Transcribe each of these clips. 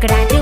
Gracias.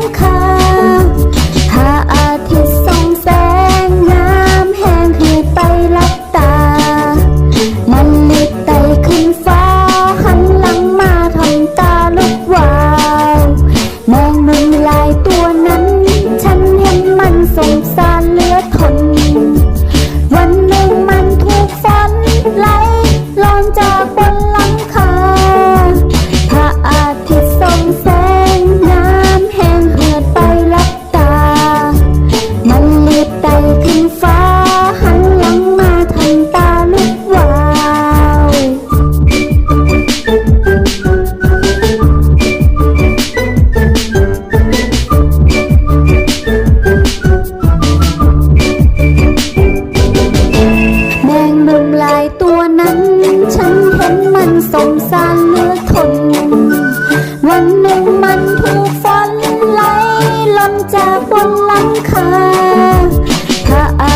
不开 จาบนหลังคาพระ